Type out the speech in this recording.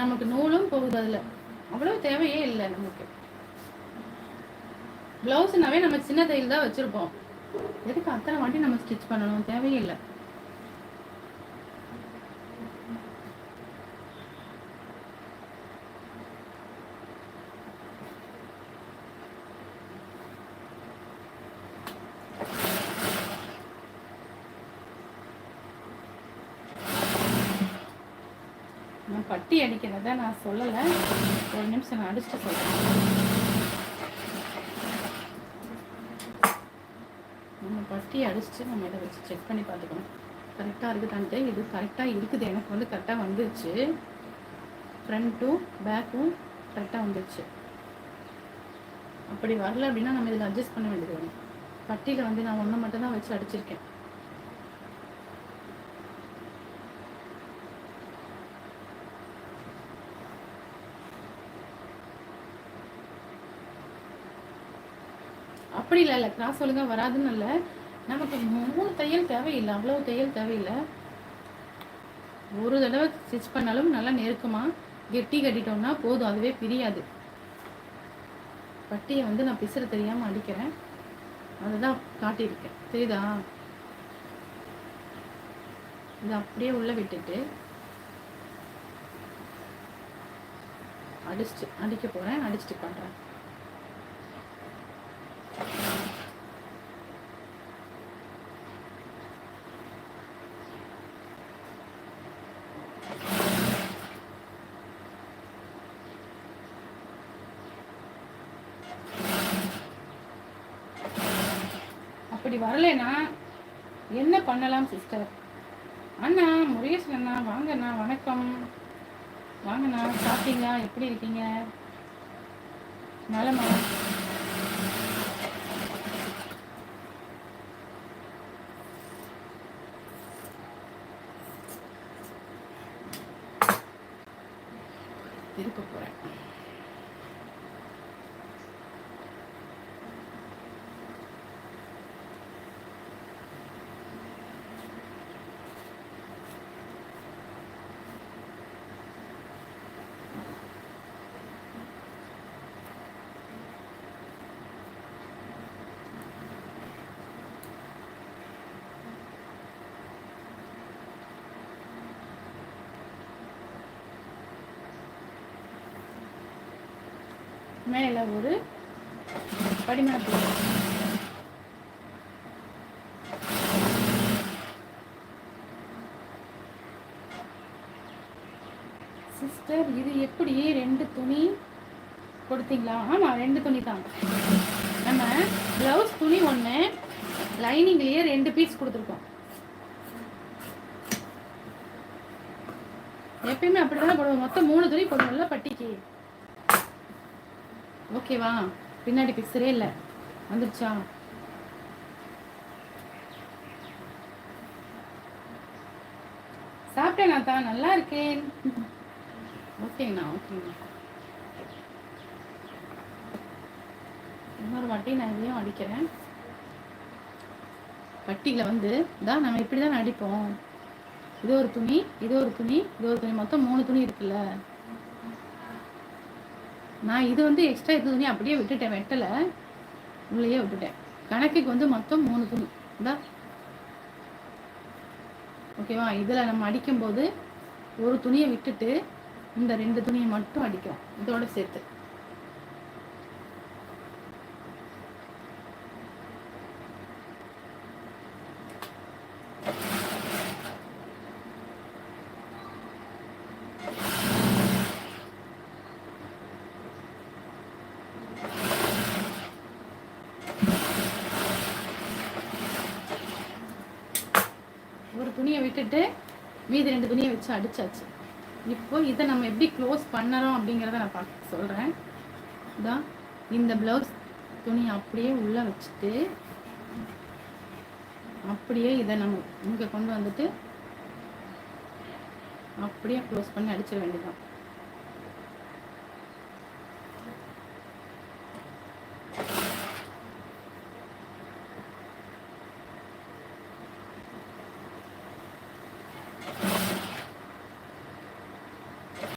நமக்கு நூலும் போகுது அதில். அவ்வளோ தேவையே இல்லை நமக்கு. ப்ளவுஸ்னாவே நம்ம சின்ன தையல் தான் வச்சுருப்போம். எதுக்கு அத்தனை வாட்டி நம்ம ஸ்டிச் பண்ணணும்? தேவையே இல்லை. நான் பட்டி அடிக்கிறத நான் சொல்லலை. ஒரு நிமிஷம் நான் அடிச்சுட்டு சொல்கிறேன் நம்ம பட்டி அடிச்சுட்டு நம்ம இதை வச்சு செக் பண்ணி பார்த்துக்கணும். கரெக்டாக இருக்குதான்ட்டு. இது கரெக்டாக இருக்குது. எனக்கு வந்து கரெக்டாக வந்துருச்சு. ஃப்ரண்ட்டும் பேக்கும் கரெக்டாக வந்துருச்சு. அப்படி வரல அப்படின்னா நம்ம இதில் அட்ஜஸ்ட் பண்ண வேண்டியது வரும் பட்டியில் வந்து நான் ஒன்று மட்டும் தான் வச்சு அடிச்சிருக்கேன். அப்படி இல்லை இல்லை கிராஸ் ஒழுங்காக வராதுன்னு இல்லை. நமக்கு மூணு தையல் தேவையில்லை அவ்வளோ தையல் தேவையில்லை. ஒரு தடவை ஸ்டிச் பண்ணாலும் நல்லா நெருக்கமாக கெட்டி கட்டிட்டோம்னா போதும் அதுவே பிரியாது. பட்டியை வந்து நான் பிசுற தெரியாமல் அடிக்கிறேன். அதை தான் காட்டியிருக்கேன். தெரியுதா? இதை அப்படியே உள்ளே விட்டுட்டு அடிச்சுட்டு அடிக்க போகிறேன் அடிச்சுட்டு பண்ணுறேன் அப்படி வரலைன்னா என்ன பண்ணலாம் சிஸ்டர் அண்ணா முருகேசன் அண்ணா வாங்கண்ணா வணக்கம். வாங்கண்ணா சாப்பிட்டீங்களா? எப்படி இருக்கீங்க? நலமா? திருப்ப போறேன் மேலே ஒரு படிமண சிஸ்டர் இது எப்படி ரெண்டு துணி கொடுத்தீங்களா? ஆமாம் ரெண்டு துணி தான். நம்ம ப்ளவுஸ் துணி ஒன்று லைனிங்லேயே ரெண்டு பீஸ் கொடுத்துருக்கோம். எப்பயுமே அப்படிதான் போடுவோம். மொத்தம் மூணு துணி போடுவோம்ல பட்டிக்கு. ஓகேவா? பின்னாடி பிக்சரே இல்லை. வந்துருச்சா? சாப்பிட்டேனா தான் நல்லா இருக்கேன். ஓகேங்கண்ணா ஓகேங்கண்ணா. இன்னொரு வாட்டி நான் இதையும் அடிக்கிறேன். பட்டியில் வந்து தான் நம்ம இப்படி தான் அடிப்போம். இது ஒரு துணி இது ஒரு துணி இது ஒரு துணி. மொத்தம் மூணு துணி இருக்குல்ல. நான் இது வந்து எக்ஸ்ட்ரா இது துணி அப்படியே விட்டுட்டேன் வெட்டலை. உள்ளேயே விட்டுட்டேன். கணக்குக்கு வந்து மொத்தம் மூணு துணி. இந்தா. ஓகேவா இதில் நம்ம அடிக்கும்போது ஒரு துணியை விட்டுட்டு இந்த ரெண்டு துணியை மட்டும் அடிக்கிறோம். இதோட சேர்த்து. துணியை விட்டுட்டு மீதி ரெண்டு துணியை வச்சு அடிச்சாச்சு. இப்போ இதை நம்ம எப்படி க்ளோஸ் பண்ணறோம் அப்படிங்கிறத நான் பார்க்க சொல்கிறேன் இதான் இந்த ப்ளவுஸ் துணி அப்படியே உள்ளே வச்சுட்டு அப்படியே இதை நம்ம இங்கே கொண்டு வந்துட்டு அப்படியே க்ளோஸ் பண்ணி அடிச்சிட வேண்டியதான்